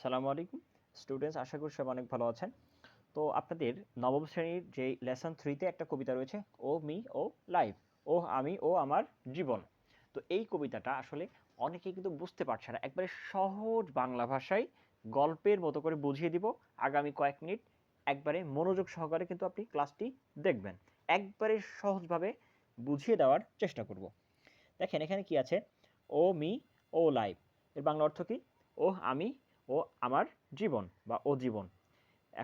আসসালামু আলাইকুম। স্টুডেন্টস আশা করি সব অনেক ভালো আছেন। তো আপনাদের নবম শ্রেণির যে লেসন থ্রিতে একটা কবিতা রয়েছে, ও মি, ও লাইফ ও আমি, ও আমার জীবন। তো এই কবিতাটা আসলে অনেকে কিন্তু বুঝতে পারছে না। একবারে সহজ বাংলা ভাষায় গল্পের মতো করে বুঝিয়ে দিব। আগামী কয়েক মিনিট একবারে মনোযোগ সহকারে কিন্তু আপনি ক্লাসটি দেখবেন। একবারে সহজভাবে বুঝিয়ে দেওয়ার চেষ্টা করব। দেখেন এখানে কি আছে? O me, O life. এর বাংলা অর্থ কি? ও আমি ও আমার জীবন বা ও জীবন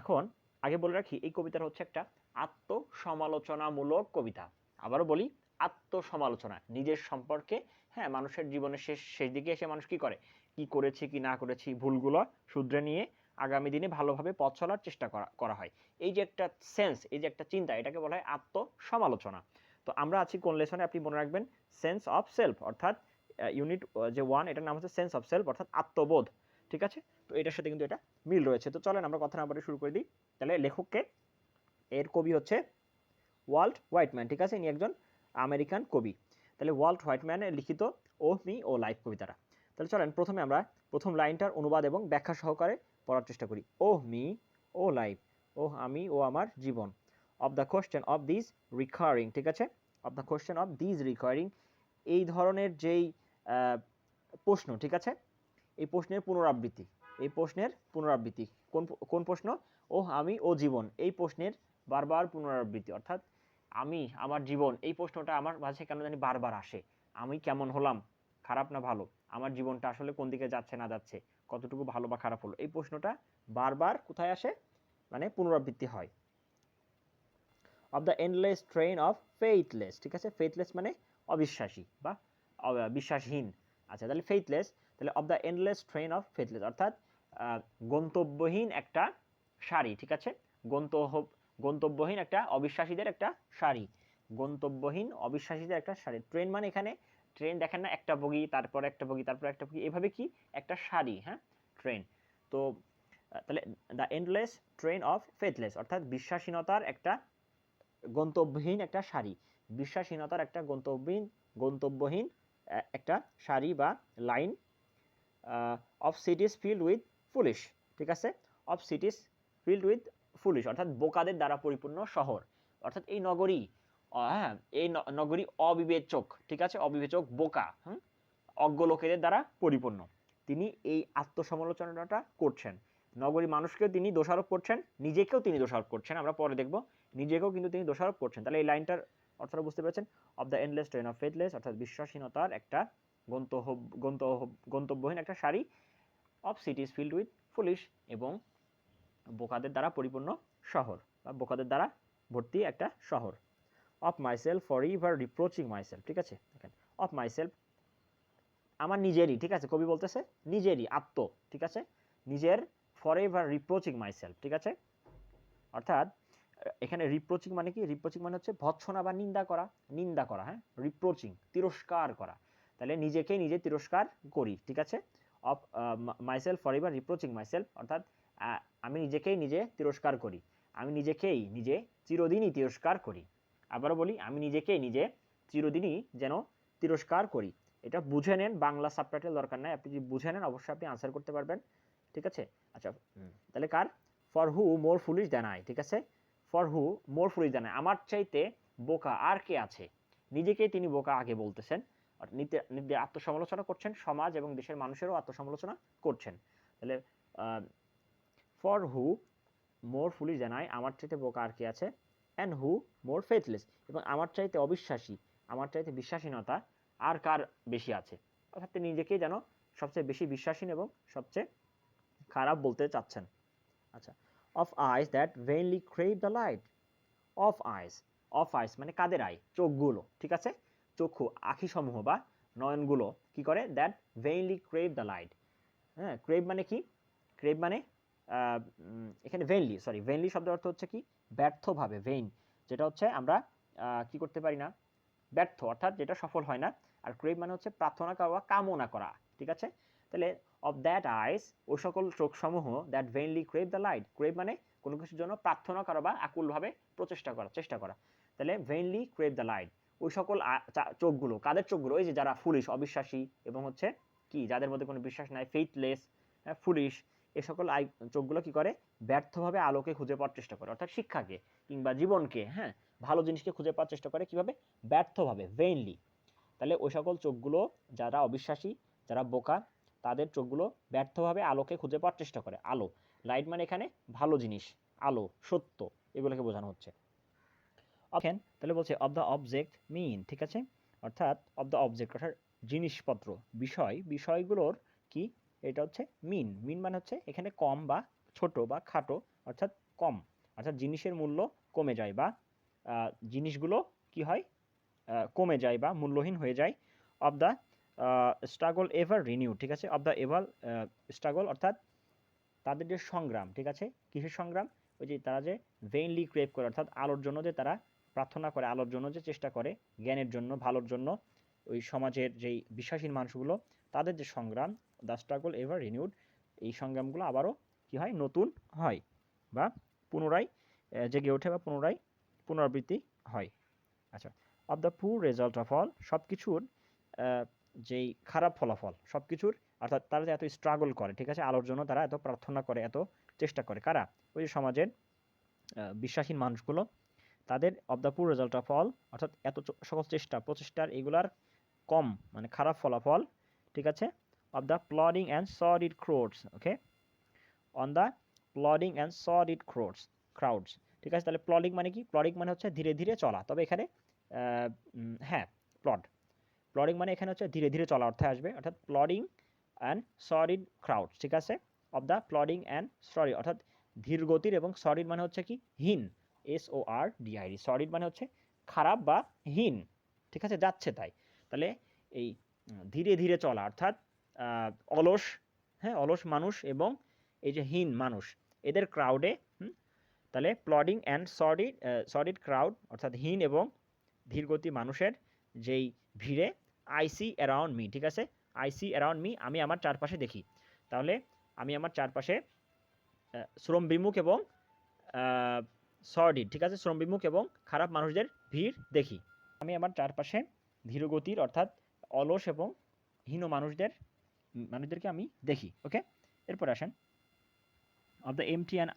এখন আগে বলে রাখি, এই কবিতাটা হচ্ছে একটা আত্মসমালোচনামূলক কবিতা। আবারও বলি, আত্মসমালোচনা, নিজের সম্পর্কে হ্যাঁ মানুষের জীবনের শেষ শেষ দিকে এসে মানুষ কি করে? কি করেছি, কি না করেছি, ভুলগুলো শুধরে নিয়ে আগামী দিনে ভালোভাবে পথ চলার চেষ্টা করা করা হয়। এই যে একটা সেন্স এই যে একটা চিন্তা, এটাকে বলা হয় আত্মসমালোচনা। তো আমরা আছি কোন লেসনে? আপনি মনে রাখবেন সেন্স অফ সেলফ অর্থাৎ ইউনিট যে ওয়ান এটার নাম হচ্ছে সেন্স অফ সেলফ অর্থাৎ আত্মবোধ। ঠিক আছে? তো এটার সাথে কিন্তু এটা মিল রয়েছে। তো চলেন আমরা কথা না বলে শুরু করে দিই। তাহলে লেখককে এর কবি হচ্ছে ওয়াল্ট হোয়াইটম্যান, ঠিক আছে? ইনি একজন আমেরিকান কবি। তাহলে ওয়াল্ট হোয়াইটম্যানের লিখিত ও মি ও লাইফ কবিতাটা। তাহলে চলেন প্রথমে আমরা প্রথম লাইনটার অনুবাদ এবং ব্যাখ্যা সহকারে পড়ার চেষ্টা করি। ও মি ও লাইফ। ও আমি ও আমার জীবন। Of the question of this recurring, ঠিক আছে? Of the question of this recurring. এই ধরনের যেই প্রশ্ন, ঠিক আছে? এই প্রশ্নের পুনরাবৃত্তি, এই প্রশ্নের পুনরাবৃত্তি। কোন কোন প্রশ্ন? ও আমি ও জীবন। এই প্রশ্নের বারবার পুনরাবৃত্তি, অর্থাৎ আমি, আমার জীবন, এই প্রশ্নটা আমার মাঝে কেন জানি বারবার আসে। আমি কেমন হলাম? খারাপ না ভালো? আমার জীবনটা আসলে কোন দিকে যাচ্ছে, না যাচ্ছে? কতটুকু ভালো বা খারাপ হলো? এই প্রশ্নটা বারবার কোথায় আসে? মানে পুনরাবৃত্তি হয়। Of the endless train of faithless ঠিক আছে? ফেইথলেস মানে অবিশ্বাসী বা বিশ্বাসহীন। আচ্ছা তাহলে ফেইথলেস তাহলে of the endless train of faithless অর্থাৎ গন্তব্যহীন একটা সারি, ঠিক আছে? গন্তব্য, গন্তব্যহীন একটা অবিশ্বাসীদের একটা সারি। গন্তব্যহীন, অবিশ্বাসীদের একটা সারি। ট্রেন মানে এখানে ট্রেন দেখেন না, একটা বগি, তারপর একটা বগি, তারপর একটা বগি, এভাবে কি? একটা সারি হ্যাঁ? ট্রেন তো তাহলে the endless train of faithless অর্থাৎ বিশ্বাসীনতার একটা গন্তব্যহীন একটা সারি। বিশ্বাসহীনতার একটা গন্তব্যহীন গন্তব্যহীন একটা সারি বা line of cities filled with foolish ঠিক আছে? Of cities filled with foolish অর্থাৎ বোকাদের দ্বারা পরিপূর্ণ শহর। অর্থাৎ এই নগরী হ্যাঁ এই নগরী অবিবেচক, ঠিক আছে? অবিবেচক, বোকা, হুম? অজ্ঞ লোকেদের দ্বারা পরিপূর্ণ। তিনি এই আত্মসমালোচনাটা করছেন। নগরী মানুষকেও তিনি দোষারোপ করছেন, নিজেকেও তিনি দোষারোপ করছেন। আমরা পরে দেখব। নিজেকেও কিন্তু তিনি দোষারোপ করছেন। তাহলে এই লাইনটার অর্থটা বুঝতে পেরেছেন? Of the endless train of faithless অর্থাৎ বিশ্বাসহীনতার একটা গন্তব্যহীন একটা সারি of cities filled with foolish এবং বোকাদের দ্বারা পরিপূর্ণ শহর বা বোকাদের দ্বারা ভর্তি একটা শহর। Of myself for ever reproaching myself ঠিক আছে? দেখেন অফ মাইসেলফ আমার নিজেরই, ঠিক আছে? কবি বলতেছে, নিজেরই, আত্ম, ঠিক আছে? নিজের ফর এভার রিপ্রোচিং মাইসেলফ ঠিক আছে? অর্থাৎ, এখানে রিপ্রোচিং মানে কি? রিপ্রোচিং মানে হচ্ছে ভৎসনা বা নিন্দা করা নিন্দা করা হ্যাঁ? রিপ্রোচিং তিরস্কার করা। তাহলে নিজেকে নিজে তিরস্কার করি ঠিক আছে? Of myself forever reproaching myself অর্থাৎ আমি নিজেকেই নিজে তিরস্কার করি আমি নিজেকেই নিজে চিরদিনই তিরস্কার করি। আবারও বলি আমি নিজেকেই নিজে চিরদিনই যেন তিরস্কার করি। এটা বুঝে নেন বাংলা সাবটাইটেল দরকার নাই আপনি যদি বুঝে নেন অবশ্যই আপনি আনসার করতে পারবেন ঠিক আছে? আচ্ছা তাহলে কার? For who more foolish then I ঠিক আছে? ফর হু মোর ফুলিশ দেন আমার চাইতে বোকা আর কে আছে? নিজেকেই তিনি বোকা আগে বলতেছেন। আত্মসমালোচনা করছেন, সমাজ এবং দেশের মানুষেরও আত্মসমালোচনা করছেন। তাহলে for who more then I আমার চাইতে বোকা আর কে আছে? অ্যান্ড হু মোর ফেথলেস এবং আমার চাইতে অবিশ্বাসী, আমার চাইতে বিশ্বাসীনতা আর কার বেশি আছে? অর্থাৎ তিনি নিজেকেই যেন সবচেয়ে বেশি বিশ্বাসীন এবং সবচেয়ে খারাপ বলতে চাচ্ছেন। আচ্ছা of eyes that vainly crave the light of eyes of eyes মানে কাদের আই চোখগুলো, ঠিক আছে? চক্ষু আখিসমূহ বা নয়নগুলো কি করে? That vainly crave the light হ্যাঁ ক্রেভ মানে কি? ক্রেভ মানে এখানে ভেইনলি সরি ভেইনলি শব্দের অর্থ হচ্ছে কি? ব্যর্থভাবে ভেইন যেটা হচ্ছে আমরা কি করতে পারি না? ব্যর্থ, অর্থাৎ যেটা সফল হয় না। আর ক্রেভ মানে হচ্ছে প্রার্থনা করা বা কামনা করা, ঠিক আছে? তাহলে অফ দ্যাট আইস ওই সকল চোখসমূহ that vainly crave the light crave মানে কোনো কিছুর জন্য প্রার্থনা করা বা আকুলভাবে প্রচেষ্টা করা, চেষ্টা করা। তাহলে ভেইনলি ক্রেভ দ্য লাইট ওই সকল চোখগুলো, কাদের চোখগুলো? ওই যে যারা ফুলিশ অবিশ্বাসী এবং হচ্ছে কি? যাদের মধ্যে কোনো বিশ্বাস নাই ফেইথলেস ফুলিশ এ সকল আই, চোখগুলো কি করে? ব্যর্থভাবে আলোকে খুঁজে পাওয়ার চেষ্টা করে, অর্থাৎ শিক্ষাকে কিংবা জীবনকে হ্যাঁ ভালো জিনিসকে খুঁজে পাওয়ার চেষ্টা করে কীভাবে? ব্যর্থভাবে ভেইনলি তাহলে ওই সকল চোখগুলো যারা অবিশ্বাসী, যারা বোকা, তাদের চোখগুলো ব্যর্থভাবে আলোকে খুঁজে পাওয়ার চেষ্টা করে, আলো। লাইট মানে এখানে ভালো জিনিস, আলো, সত্য, এগুলোকে বোঝানো হচ্ছে। অকেন তাহলে বলছে অফ দ্য অবজেক্ট মিন ঠিক আছে? অর্থাৎ অফ দ্য অবজেক্ট অর্থাৎ জিনিসপত্র, বিষয়, বিষয়গুলোর কি? এটা হচ্ছে মিন মিন মানে হচ্ছে এখানে কম বা ছোট বা খাটো, অর্থাৎ কম, অর্থাৎ জিনিসের মূল্য কমে যায় বা জিনিসগুলো কি হয়? কমে যায় বা মূল্যহীন হয়ে যায়। Of the struggle ever renew ঠিক আছে? অফ দ্য এভার স্ট্রাগল অর্থাৎ তাদের যে সংগ্রাম, ঠিক আছে? কিসের সংগ্রাম? ওই যে তারা যে ভেইনলি ক্রেভ করে, অর্থাৎ আলোর জন্য যে তারা প্রার্থনা করে আলোর জন্য যে চেষ্টা করে, জ্ঞানের জন্য, ভালোর জন্য, ওই সমাজের যেই বিশ্বাসীন মানুষগুলো, তাদের যে সংগ্রাম দ্য স্ট্রাগল এভার রিনিউড এই সংগ্রামগুলো আবারও কি হয়? নতুন হয় বা পুনরায় জেগে ওঠে বা পুনরায় পুনরাবৃত্তি হয়। আচ্ছা of the poor result of all সব কিছুর যেই খারাপ ফলাফল সব কিছুর অর্থাৎ তারা যে এত স্ট্রাগল করে, ঠিক আছে? আলোর জন্য তারা এত প্রার্থনা করে, এত চেষ্টা করে, কারা? ওই সমাজের বিশ্বাসীন মানুষগুলো তাদের of the poor result of all অর্থাৎ এত সকল চেষ্টা, প্রচেষ্টার এগুলার কম মানে খারাপ ফলাফল, ঠিক আছে? Of the plodding and sordid crowds okay on the plodding and sordid crowds crowds ঠিক আছে? তাহলে প্লডিং মানে কি? প্লডিং মানে হচ্ছে ধীরে ধীরে চলা। তবে এখানে হ্যাঁ প্লড প্লডিং মানে এখানে হচ্ছে ধীরে ধীরে চলা অর্থে আসবে, অর্থাৎ প্লডিং অ্যান্ড সরিড ক্রাউড ঠিক আছে? Of the plodding and sordid অর্থাৎ ধীর গতির এবং সরিড মানে হচ্ছে কি? হীন। এস ও আর ডিআইডি সরিড মানে হচ্ছে খারাপ বা হীন, ঠিক আছে? যাচ্ছে তাই। তাহলে এই ধীরে ধীরে চলা, অর্থাৎ অলস হ্যাঁ অলস মানুষ এবং এই যে হীন মানুষ, এদের ক্রাউডে তাহলে plodding and sordid sordid crowd অর্থাৎ হীন এবং ধীরগতি মানুষের যেই ভিড়ে আই সি অ্যারাউন্ড মি ঠিক আছে? আই সি অ্যারাউন্ড মি আমি আমার চারপাশে দেখি। তাহলে আমি আমার চারপাশে শ্রম বিমুখ এবং সর্ডিড ঠিক আছে? শ্রম বিমুখ এবং খারাপ মানুষদের ভিড় দেখি। আমি আমার চারপাশে ধীরগতির অর্থাৎ অলস এবং হীন মানুষদের, মানুষদেরকে আমি দেখি, ওকে? এরপর আসেন। Of the empty and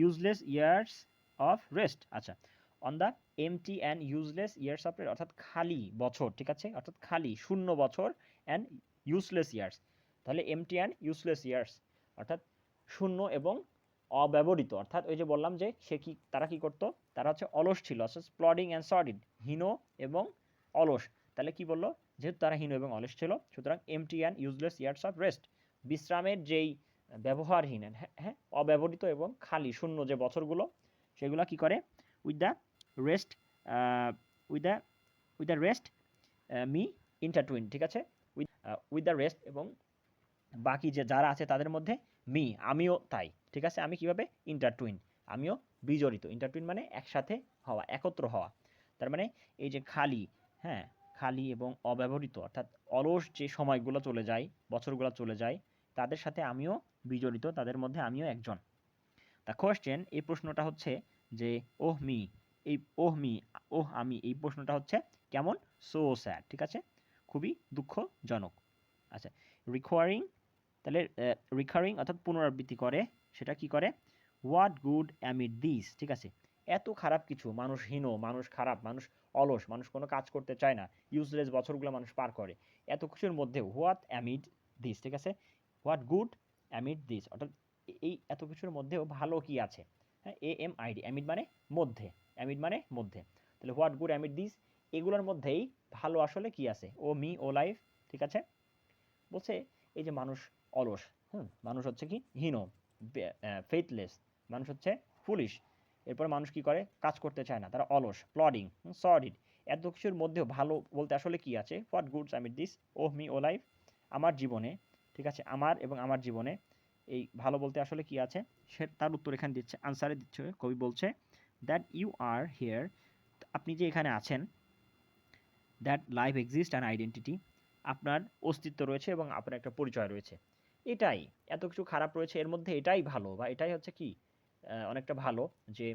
useless years of rest আচ্ছা। On the empty and useless years of অর্থাৎ খালি বছর, ঠিক আছে? অর্থাৎ খালি, শূন্য বছর অ্যান্ড ইউজলেস ইয়ার্স তাহলে এমটি অ্যান্ড ইউজলেস ইয়ার্স অর্থাৎ শূন্য এবং অব্যবহৃত। অর্থাৎ ওই যে বললাম যে সে কি, তারা কি করতো? তারা হচ্ছে অলস ছিল, অর্থাৎ প্লডিং অ্যান্ড সরিড হীন এবং অলস। তাহলে কি বলল? যেহেতু তারা হীন এবং অলস ছিল, সুতরাং empty and useless years of rest বিশ্রামের যেই ব্যবহারহীন হ্যাঁ হ্যাঁ অব্যবহৃত এবং খালি, শূন্য যে বছরগুলো, সেগুলো কি করে? With the rest with the with the rest me intertwine ঠিক আছে? উইথ উইথ দ্য রেস্ট এবং বাকি যে যারা আছে তাদের মধ্যে মি আমিও তাই। ঠিক আছে? আমি কীভাবে? ইন্টারটুইন আমিও বিজড়িত। ইন্টারটুইন মানে একসাথে হওয়া, একত্র হওয়া। তার মানে এই যে খালি হ্যাঁ? খালি এবং অব্যবহৃত, অর্থাৎ অলস যে সময়গুলো চলে যায়, বছরগুলো চলে যায়, তাদের সাথে আমিও বিজড়িত, তাদের মধ্যে আমিও একজন। দ্য কোয়েশ্চেন এই প্রশ্নটা হচ্ছে যে, ওহ মি, এই ওহ মি, ওহ আমি এই প্রশ্নটা হচ্ছে কেমন? সো স্যাড ঠিক আছে? খুবই দুঃখজনক। আচ্ছা রিকোয়ারিং তাহলে রিকারিং অর্থাৎ পুনরাবৃত্তি করে সেটা কি করে? হোয়াট গুড অ্যামিড দিস ঠিক আছে? এত খারাপ কিছু, মানুষ হীন, মানুষ খারাপ, মানুষ অলস, মানুষ কোনো কাজ করতে চায় না ইউজলেস বছরগুলো মানুষ পার করে। এত কিছুর মধ্যেও হোয়াট অ্যামিড দিস ঠিক আছে? হোয়াট গুড অ্যামিড দিস অর্থাৎ এই এত কিছুর মধ্যেও ভালো কি আছে? হ্যাঁ এ এম আইডি অ্যামিড মানে মধ্যে অ্যামিড মানে মধ্যে। তাহলে হোয়াট গুড অ্যামিড দিস এগুলোর মধ্যেই ভালো আসলে কি আছে? ও মি ও লাইফ ঠিক আছে? বলছে এই যে মানুষ অলস, হুম, মানুষ হচ্ছে কি? হীন। ফেথলেস মানুষ হচ্ছে ফুলিশ এরপর মানুষ কি করে? কাজ করতে চায় না, তারা অলস প্লডিং সরিড এত কিছুর মধ্যেও ভালো বলতে আসলে কি আছে? What goods I meet this O me O life আমার জীবনে, ঠিক আছে? আমার এবং আমার জীবনে এই ভালো বলতে আসলে কি আছে? সে তার উত্তর এখানে দিচ্ছে আনসারে দিচ্ছে, কবি বলছে দ্যাট ইউ আর হিয়ার আপনি যে এখানে আছেন that life exist and identity আপনার অস্তিত্ব রয়েছে এবং আপনার একটা পরিচয় রয়েছে। এটাই। এত কিছু খারাপ রয়েছে, এর মধ্যে এটাই ভালো বা এটাই হচ্ছে কি অনেকটা ভালো যে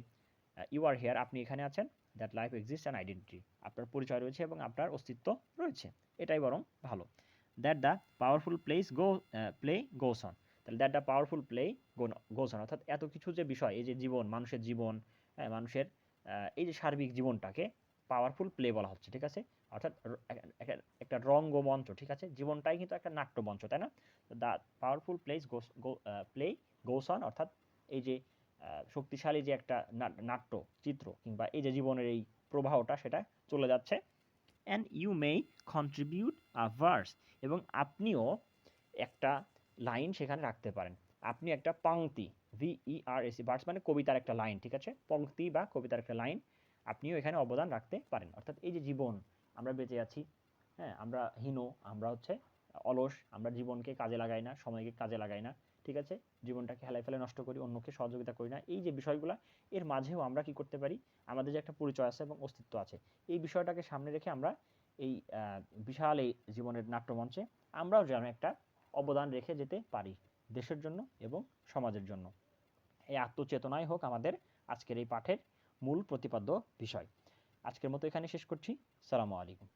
ইউ আর হেয়ার আপনি এখানে আছেন that life exist and identity আপনার পরিচয় রয়েছে এবং আপনার অস্তিত্ব রয়েছে। এটাই বরং ভালো। That the powerful place go play goes on তাহলে that the powerful play goes on অর্থাৎ এত কিছু যে বিষয়, এই যে জীবন, মানুষের জীবন হ্যাঁ মানুষের এই যে সার্বিক জীবনটাকে পাওয়ারফুল প্লে বলা হচ্ছে, ঠিক আছে? অর্থাৎ একটা রঙ্গমঞ্চ, ঠিক আছে? জীবনটাই কিন্তু একটা নাট্যমঞ্চ, তাই না? The powerful place goes play goes অর্থাৎ এই যে শক্তিশালী যে একটা নাট্য চিত্র কিংবা এই যে জীবনের এই প্রবাহটা, সেটা চলে যাচ্ছে। And you may contribute a verse এবং আপনিও একটা লাইন সেখানে রাখতে পারেন। আপনি একটা পংক্তি V E R S verse মানে কবিতার একটা লাইন ঠিক আছে? পংক্তি বা কবিতার একটা লাইন আপনিও এখানে অবদান রাখতে পারেন। অর্থাৎ এই যে জীবন আমরা বেঁচে আছি হ্যাঁ আমরা হীন, আমরা হচ্ছে অলস, আমরা জীবনকে কাজে লাগাই না, সময়কে কাজে লাগাই না, ঠিক আছে? জীবনটাকে হেলায় ফেলে নষ্ট করি, অন্যকে সহযোগিতা করি না, এই যে বিষয়গুলো, এর মাঝেও আমরা কি করতে পারি? আমাদের যে একটা পরিচয় আছে এবং অস্তিত্ব আছে, এই বিষয়টাকে সামনে রেখে আমরা এই বিশাল এই জীবনের নাট্যমঞ্চে আমরাও যেন একটা অবদান রেখে যেতে পারি, দেশের জন্য এবং সমাজের জন্য। এই আত্মচেতনাই হোক আমাদের আজকের এই পাঠের মূল প্রতিপাদ্য বিষয়। আজকের মতো এখানে শেষ করছি। সালামু আলাইকুম।